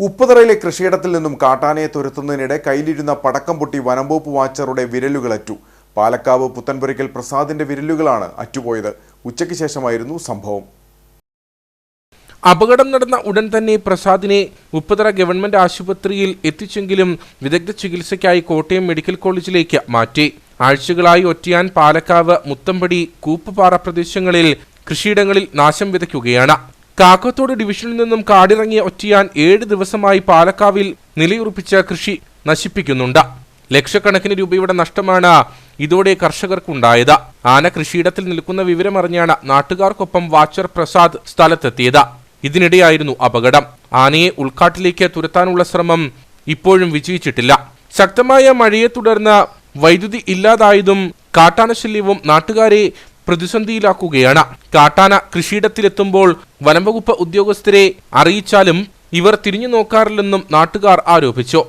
ഉപ്പുതറയിലെ കൃഷിയിടത്തിൽ നിന്നും കാട്ടാനയെ തുരത്തുന്നതിനിടെ കയ്യിലിരുന്ന പടക്കം പൊട്ടി വനംവകുപ്പ് വാച്ചറുടെ വിരലുകളറ്റു പാലക്കാവ് പുത്തൻപുരയ്ക്കൽ പ്രസാദിന്റെ വിരലുകളാണ് അറ്റുപോയത്. ഉച്ചയ്ക്ക് ശേഷമായിരുന്നു സംഭവം. അപകടം നടന്ന ഉടൻ തന്നെ പ്രസാദിനെ ഉപ്പുതറ ഗവൺമെന്റ് ആശുപത്രിയിൽ എത്തിച്ചെങ്കിലും വിദഗ്ധ ചികിത്സയ്ക്കായി കോട്ടയം മെഡിക്കൽ കോളേജിലേക്ക് മാറ്റി. ആഴ്ചകളായി ഒറ്റയാൻ പാലക്കാവ് മുത്തമ്പടി കൂപ്പുപാറ പ്രദേശങ്ങളിൽ കൃഷിയിടങ്ങളിൽ നാശം വിതയ്ക്കുകയാണ്. കാക്കത്തോട് ഡിവിഷനിൽ നിന്നും കാടിറങ്ങിയ ഒറ്റയാൻ ഏഴ് ദിവസമായി പാലക്കാവിൽ നിലയുറപ്പിച്ച കൃഷി നശിപ്പിക്കുന്നുണ്ട്. ലക്ഷക്കണക്കിന് രൂപയുടെ നഷ്ടമാണ് ഇതോടെ കർഷകർക്കുണ്ടായത്. ആന കൃഷിയിടത്തിൽ നിൽക്കുന്ന വിവരമറിഞ്ഞാണ് നാട്ടുകാർക്കൊപ്പം വാച്ചർ പ്രസാദ് സ്ഥലത്തെത്തിയത്. ഇതിനിടെയായിരുന്നു അപകടം. ആനയെ ഉൾക്കാട്ടിലേക്ക് തുരത്താനുള്ള ശ്രമം ഇപ്പോഴും വിജയിച്ചിട്ടില്ല. ശക്തമായ മഴയെ തുടർന്ന് വൈദ്യുതി ഇല്ലാതായതും കാട്ടാനശല്യവും നാട്ടുകാരെ പ്രതിസന്ധിയിലാക്കുകയാണ്. കാട്ടാന കൃഷിയിടത്തിലെത്തുമ്പോൾ വനംവകുപ്പ് ഉദ്യോഗസ്ഥരെ അറിയിച്ചാലും ഇവർ തിരിഞ്ഞു നോക്കാറില്ലെന്നും നാട്ടുകാർ ആരോപിച്ചു